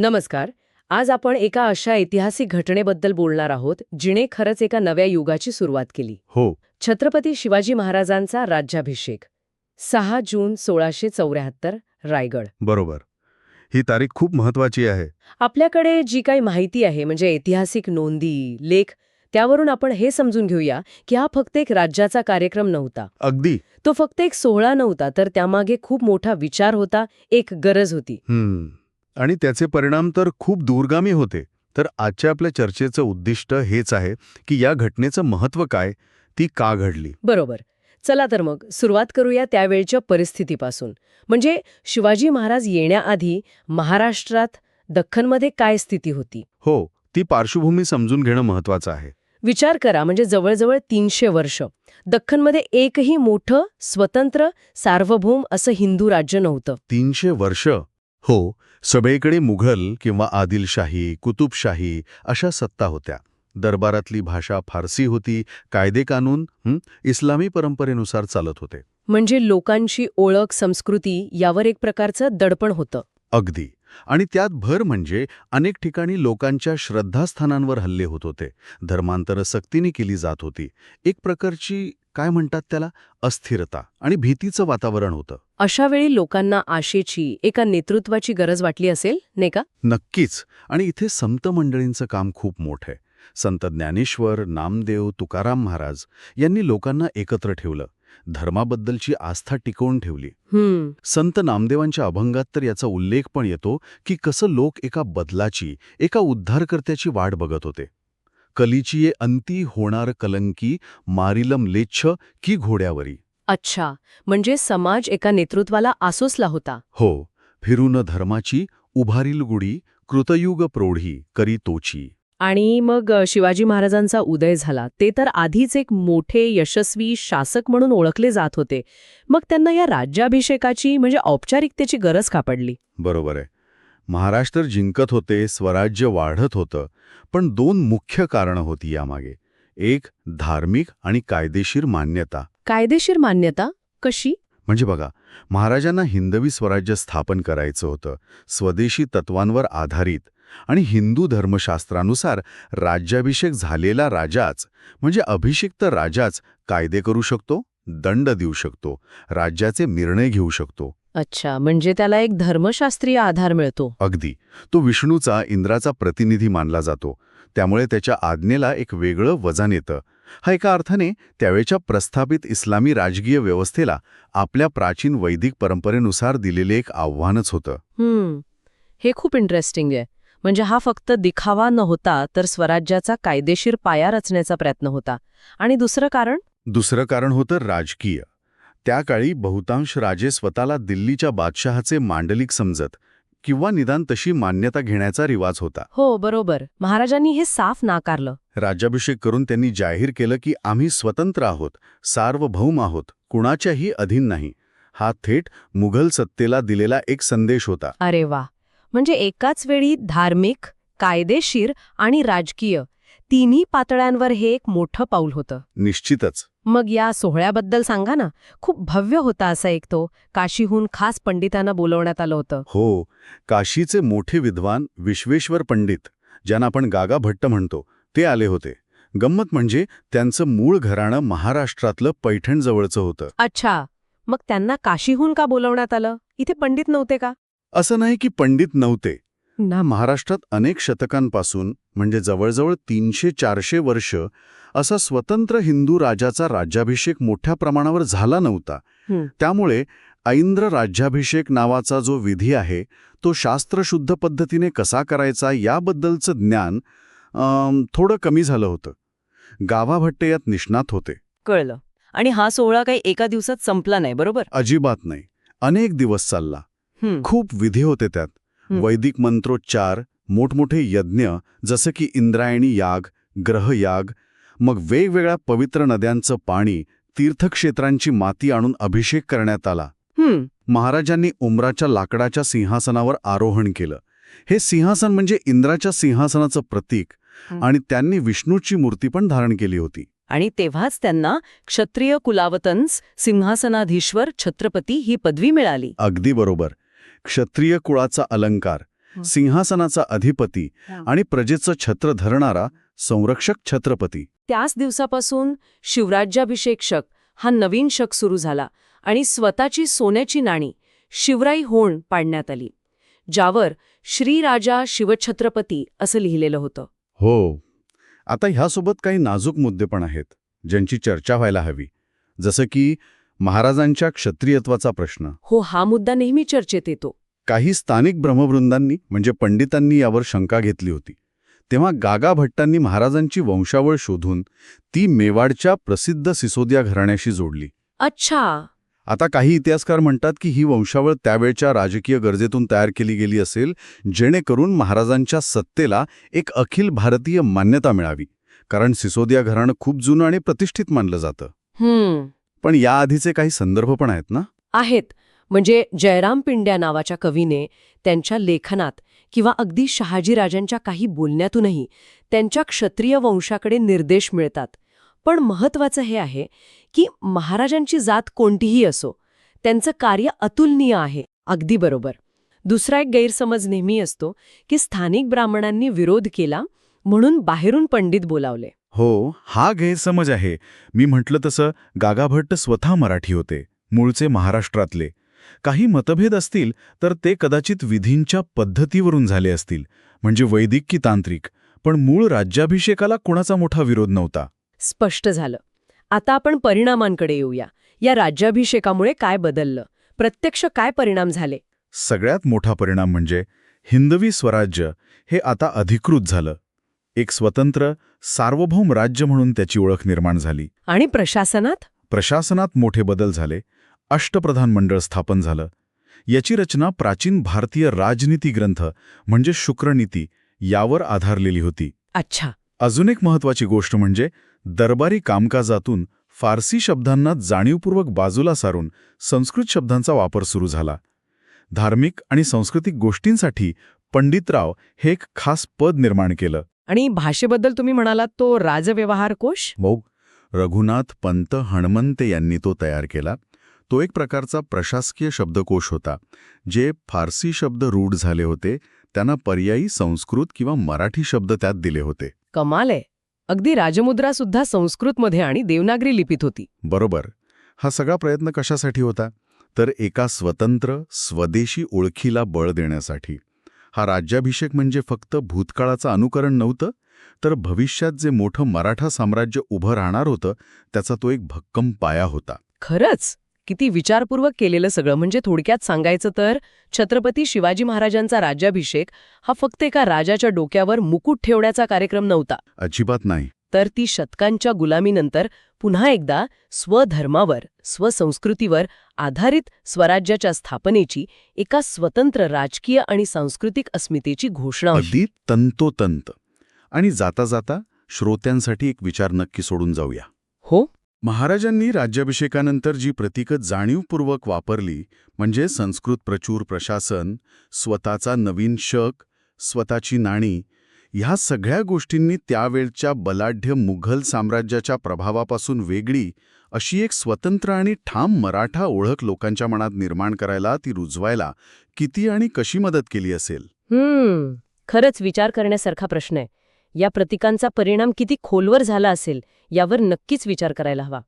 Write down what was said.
नमस्कार. आज आपण एका अशा ऐतिहासिक घटनेबद्दल बोलणार आहोत जिने खरंच एका नव्या युगाची सुरुवात केली. हो. छत्रपती शिवाजी महाराजांचा राज्याभिषेक सहा जून सोळाशे चौऱ्याहत्तर रायगड. बरोबर. ही तारीख खूप महत्वाची आहे. आपल्याकडे जी काही माहिती आहे म्हणजे ऐतिहासिक नोंदी लेख त्यावरून आपण हे समजून घेऊया की हा फक्त एक राज्याचा कार्यक्रम नव्हता. अगदी. तो फक्त एक सोहळा नव्हता तर त्यामागे खूप मोठा विचार होता एक गरज होती. हम्म. आणि त्याचे परिणाम तर खूप दूरगामी होते. तर आजच्या आपल्या चर्चेचं उद्दिष्ट हेच आहे की या घटनेचं महत्त्व काय ती का घडली? बरोबर. चला तर मग सुरुवात करूया त्यावेळच्या परिस्थितीपासून. म्हणजे शिवाजी महाराज येण्याआधी महाराष्ट्रात दख्खनमध्ये काय स्थिती होती? हो ती पार्श्वभूमी समजून घेणं महत्वाचं आहे. विचार करा म्हणजे जवळजवळ तीनशे वर्ष. दख्खनमध्ये एकही मोठं स्वतंत्र सार्वभौम असं हिंदू राज्य नव्हतं. तीनशे वर्ष? हो सगळीकडे मुघल किंवा आदिलशाही कुतुबशाही अशा सत्ता होत्या. दरबारातली भाषा फारसी होती कायदे कानून इस्लामी परंपरेनुसार चालत होते. म्हणजे लोकांची ओळख संस्कृती यावर एक प्रकारचं दडपण होतं. अगदी. आणि त्यात भर म्हणजे अनेक ठिकाणी लोकांच्या श्रद्धास्थानांवर हल्ले होत होते. धर्मांतरं सक्तीने केली जात होती. एक प्रकारची काय म्हणतात त्याला? अस्थिरता आणि भीतीचं वातावरण होतं. अशा वेळी लोकांना आशेची एका नेतृत्वाची गरज वाटली असेल नाही का? नक्कीच. आणि इथे संत मंडळींचं काम खूप मोठं आहे. संत ज्ञानेश्वर नामदेव तुकाराम महाराज यांनी लोकांना एकत्र ठेवलं. धर्माबद्दलची आस्था टिकवून ठेवली. संत नामदेवांच्या अभंगात तर याचा उल्लेख पण येतो की कसं लोक एका बदलाची एका उद्धारकर्त्याची वाट बघत होते. कलीची ये अंती होणार कलंकी मारिलम लेच्छ की घोड्यावरी. अच्छा म्हणजे समाज एका नेतृत्वाला आसोसला होता. हो फिरून धर्माची उभारील गुढी कृतयुग प्रौढी करी तोची. आणि मग शिवाजी महाराजांचा उदय झाला. ते तर आधीच एक मोठे यशस्वी शासक म्हणून ओळखले जात होते. मग त्यांना या राज्याभिषेकाची म्हणजे औपचारिकतेची गरज का पडली? बरोबर आहे. महाराष्ट्र जिंकत होते स्वराज्य वाढत होतं पण दोन मुख्य कारणं होती यामागे. एक धार्मिक आणि कायदेशीर मान्यता. कायदेशीर मान्यता? कशी? म्हणजे बघा महाराजांना हिंदवी स्वराज्य स्थापन करायचं होतं. स्वदेशी तत्वांवर आधारित. आणि हिंदू धर्मशास्त्रानुसार राज्याभिषेक झालेला राजाच म्हणजे अभिषिक्त राजाच कायदे करू शकतो दंड देऊ शकतो राज्याचे निर्णय घेऊ शकतो. अच्छा म्हणजे त्याला एक धर्मशास्त्रीय आधार मिळतो. अगदी. तो विष्णूचा इंद्राचा प्रतिनिधी मानला जातो. त्यामुळे त्याच्या आज्ञेला एक वेगळं वजन येतं. हा एका अर्थाने त्यावेळच्या प्रस्थापित इस्लामी राजकीय व्यवस्थेला आपल्या प्राचीन वैदिक परंपरेनुसार दिलेले एक आव्हानच होतं. हे खूप इंटरेस्टिंग आहे. म्हणजे हा फक्त दिखावा न होता तर स्वराज्याचा कायदेशीर पाया रचण्याचा प्रयत्न होता. आणि दुसरं कारण? दुसरं कारण होतं राजकीय. त्या काळी बहुतांश राजे स्वतःला दिल्लीच्या बादशहाचे मांडलिक समजत किंवा निदान तशी मान्यता घेण्याचा रिवाज होता. हो बरोबर. महाराजांनी हे साफ नाकारलं. राज्याभिषेक करून त्यांनी जाहीर केलं की आम्ही स्वतंत्र आहोत सार्वभौम आहोत कुणाच्याही अधीन नाही. हा थेट मुघल सत्तेला दिलेला एक संदेश होता. अरे वा! म्हणजे एकाच वेळी धार्मिक कायदेशीर आणि राजकीय तिन्ही पातळ्यांवर हे एक मोठं पाऊल होतं. निश्चितच. मग या सोहळ्याबद्दल सांगा ना खूप भव्य होता असा एक तो काशीहून खास पंडितांना बोलवण्यात आलं होतं. हो काशीचे मोठे विद्वान विश्वेश्वर पंडित ज्यांना आपण गागा भट्ट म्हणतो ते आले होते. गंमत म्हणजे त्यांचं मूळ घराणं महाराष्ट्रातलं पैठणजवळचं होतं. अच्छा मग त्यांना काशीहून का बोलवण्यात आलं? इथे पंडित नव्हते का? असं नाही की पंडित नव्हते. ना महाराष्ट्रात अनेक शतकांपासून म्हणजे जवळजवळ तीनशे चारशे वर्ष असा स्वतंत्र हिंदू राजाचा राज्याभिषेक मोठ्या प्रमाणावर झाला नव्हता. त्यामुळे ऐंद्र राज्याभिषेक नावाचा जो विधी आहे तो शास्त्रशुद्ध पद्धतीने कसा करायचा याबद्दलचं ज्ञान थोडं कमी झालं होतं. गावाभट्टे यात निष्णात होते. कळलं. आणि हा सोहळा काही एका दिवसात संपला नाही बरोबर? अजिबात नाही. अनेक दिवस चालला. खूप विधी होते त्यात. वैदिक मंत्रोच्चार मोठमोठे यज्ञ जसं की इंद्रायणी याग ग्रहयाग मग वेगवेगळ्या पवित्र नद्यांचं पाणी तीर्थक्षेत्रांची माती आणून अभिषेक करण्यात आला. महाराजांनी उमराच्या लाकडाच्या सिंहासनावर आरोहण केलं. हे सिंहासन म्हणजे इंद्राच्या सिंहासनाचं प्रतीक. आणि त्यांनी विष्णूची मूर्ती पण धारण केली होती. आणि तेव्हाच त्यांना क्षत्रिय कुलावतंस सिंहासनाधीश्वर छत्रपती ही पदवी मिळाली. अगदी बरोबर. क्षत्रिय कुळाचा अलंकार. सिंहासनाचा अधिपती. आणि प्रजेचं छत्र धरणारा संरक्षक छत्रपती त्याच दिवसापासून शिवराज्याभिषेक शक हा नवीन शक सुरू झाला आणि स्वतःची सोन्याची नाणी शिवराई होण पाडण्यात आली ज्यावर श्रीराजा शिवछत्रपती असं लिहिलेलं होतं हो आता ह्यासोबत काही नाजूक मुद्दे पण आहेत ज्यांची चर्चा व्हायला हवी जसं की महाराजांच्या क्षत्रियत्वाचा प्रश्न. हो हा मुद्दा नेहमी चर्चेत येतो. काही स्थानिक ब्रह्मवृंदांनी म्हणजे पंडितांनी यावर शंका घेतली होती. तेव्हा गागा भट्टांनी महाराजांची वंशावळ शोधून ती मेवाडच्या प्रसिद्ध सिसोदिया घराण्याशी जोडली. अच्छा. आता काही इतिहासकार म्हणतात की ही वंशावळ त्यावेळच्या राजकीय गरजेतून तयार केली गेली असेल जेणेकरून महाराजांच्या सत्तेला एक अखिल भारतीय मान्यता मिळावी. कारण सिसोदिया घराणं खूप जुनं आणि प्रतिष्ठित मानलं जातं. हम्म. पण याआधीचे काही संदर्भ पण आहेत ना? आहेत. म्हणजे जयराम पिंड्या नावाच्या कवीने त्यांच्या लेखनात किंवा अगदी शहाजीराजांच्या काही बोलण्यातूनही त्यांच्या क्षत्रिय वंशाकडे निर्देश मिळतात. पण महत्वाचं हे आहे की महाराजांची जात कोणतीही असो त्यांचं कार्य अतुलनीय आहे अगदी बरोबर. दुसरा एक गैरसमज नेहमी असतो की स्थानिक ब्राह्मणांनी विरोध केला म्हणून बाहेरून पंडित बोलावले. हो हा गैरसमज आहे. मी म्हटलं तसं गागाभट्ट स्वतः मराठी होते मूळचे महाराष्ट्रातले. काही मतभेद असतील तर ते कदाचित विधींच्या पद्धतीवरून झाले असतील म्हणजे वैदिक की तांत्रिक पण मूळ राज्याभिषेकाला कोणाचा मोठा विरोध नव्हता. स्पष्ट झालं. आता आपण परिणामांकडे येऊया. या राज्याभिषेकामुळे काय बदललं? प्रत्यक्ष काय परिणाम झाले? सगळ्यात मोठा परिणाम म्हणजे हिंदवी स्वराज्य हे आता अधिकृत झालं. एक स्वतंत्र सार्वभौम राज्य म्हणून त्याची ओळख निर्माण झाली. आणि प्रशासनात? प्रशासनात मोठे बदल झाले. अष्टप्रधान मंडळ स्थापन झालं. याची रचना प्राचीन भारतीय राजनीती ग्रंथ म्हणजे शुक्रनीती यावर आधारलेली होती. अच्छा. अजून एक महत्वाची गोष्ट म्हणजे दरबारी कामकाजातून फारसी शब्दांना जाणीवपूर्वक बाजूला सारून संस्कृत शब्दांचा वापर सुरू झाला. धार्मिक आणि सांस्कृतिक गोष्टींसाठी पंडितराव हे एक खास पद निर्माण केलं. आणि भाषेबद्दल तुम्ही म्हणालात तो राजव्यवहार कोश? मग रघुनाथ पंत हणमंते यांनी तो तयार केला. तो एक प्रकारचा प्रशासकीय शब्दकोश होता जे फारसी शब्द रूढ झाले होते. त्यांना पर्यायी संस्कृत किंवा मराठी शब्द त्यात दिले होते. कमाल आहे. अगदी राजमुद्रा सुद्धा संस्कृतमध्ये आणि देवनागरी लिपीत होती. बरोबर. हा सगळा प्रयत्न कशासाठी होता? तर एका स्वतंत्र स्वदेशी ओळखीला बळ देण्यासाठी. हा राज्याभिषेक म्हणजे फक्त भूतकाळाचं अनुकरण नव्हतं तर भविष्यात जे मोठं मराठा साम्राज्य उभं राहणार होतं त्याचा तो एक भक्कम पाया होता. खरंच? किती विचारपूर्वक केलेलं सगळं. म्हणजे थोडक्यात सांगायचं तर छत्रपती शिवाजी महाराजांचा राज्याभिषेक हा फक्त एका राजाच्या डोक्यावर मुकुट ठेवण्याचा कार्यक्रम नव्हता. अजिबात नाही. तर ती शतकांच्या गुलामीनंतर पुन्हा एकदा स्वधर्मावर स्वसंस्कृतीवर आधारित स्वराज्याच्या स्थापनेची एका स्वतंत्र राजकीय आणि सांस्कृतिक अस्मितेची घोषणा होती. अगदी तंतोतंत. आणि जाता जाता श्रोत्यांसाठी एक विचार नक्की सोडून जाऊया. हो? महाराजांनी राज्याभिषेकानंतर जी प्रतीकं जाणीवपूर्वक वापरली म्हणजे संस्कृत प्रचूर प्रशासन स्वतःचा नवीन शक स्वतःची नाणी ह्या सगळ्या गोष्टींनी त्यावेळच्या बलाढ्य मुघल साम्राज्याच्या प्रभावापासून वेगळी अशी एक स्वतंत्र आणि ठाम मराठा ओळख लोकांच्या मनात निर्माण करायला ती रुजवायला किती आणि कशी मदत केली असेल? हम्म खरंच विचार करण्यासारखा प्रश्न आहे. या प्रतिकांचा परिणाम किती खोलवर झाला असेल यावर नक्कीच विचार करायला हवा.